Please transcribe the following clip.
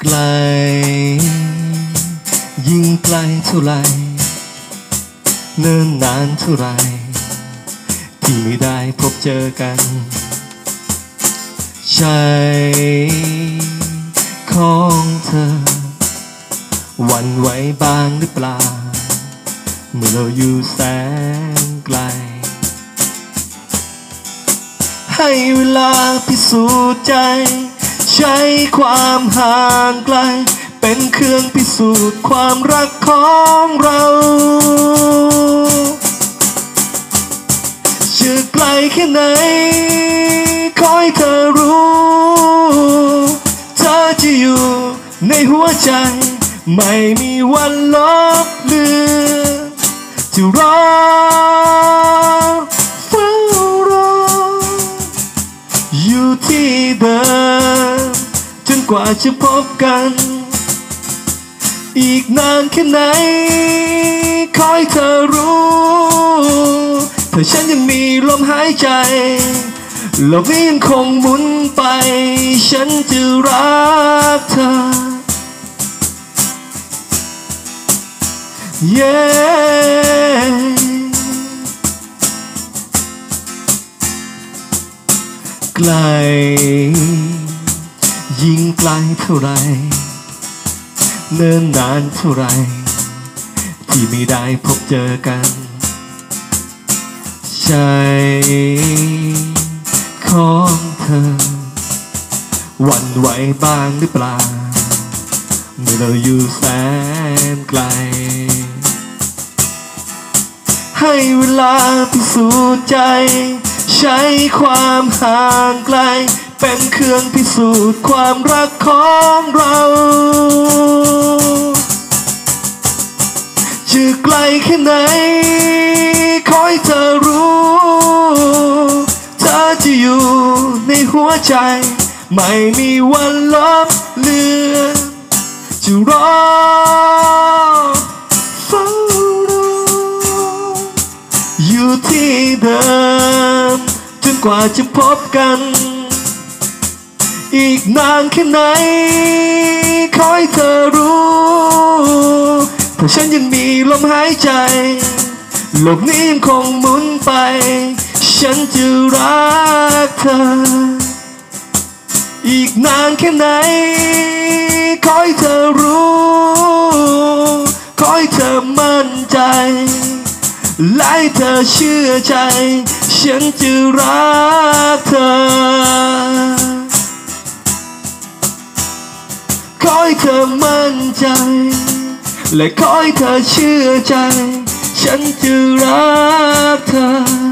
ไกล ยิ่งไกลเท่าไรเนิ่นนานเท่าไรที่ไม่ได้พบเจอกัน ใช่ของเธอ วันไหวบ้างหรือเปล่า เมื่อเราอยู่แสนไกล ให้เวลาพิสูจน์ใจ ใช้ความห่างไกล เป็นเครื่องพิสูจน์ความรักของเราจะไกลแค่ไหนขอให้เธอรู้ เธอจะอยู่ในหัวใจ ไม่มีวันลบเลือนจะรอเฝ้ารออยู่ที่เดิม กว่าจะพบกัน อีกนานแค่ไหนขอให้เธอรู้เธอฉันยังมีลมหายใจโลกนี้ยังคงหมุนไป ฉันจะรักเธอ yeah ไกล ยิ่งไกลเท่าไรเนิ่นนานเท่าไร ที่ไม่ได้พบเจอกัน ใช่ของเธอ วันไหวบ้างหรือเปล่า เมื่อเราอยู่แสนไกล ให้เวลาพิสูจน์ใจ ใช้ความห่างไกล เป็นเครื่องพิสูจน์ความรักของเราจะไกลแค่ไหนขอให้เธอรู้ เธอจะอยู่ในหัวใจ ไม่มีวันลบเลือนจะรอเฝ้ารออยู่ที่เดิม จนกว่าจะพบกัน อีกนานแค่ไหน ขอให้เธอรู้ถ้าฉันยังมีลมหายใจ โลกนี้ยังคงหมุนไป ฉันจะรักเธอ อีกนานแค่ไหน ขอให้เธอรู้ ขอให้เธอมั่นใจและให้เธอเชื่อใจ ฉันจะรักเธอ ใจ และขอให้เธอเชื่อใจ ฉันจะรักเธอ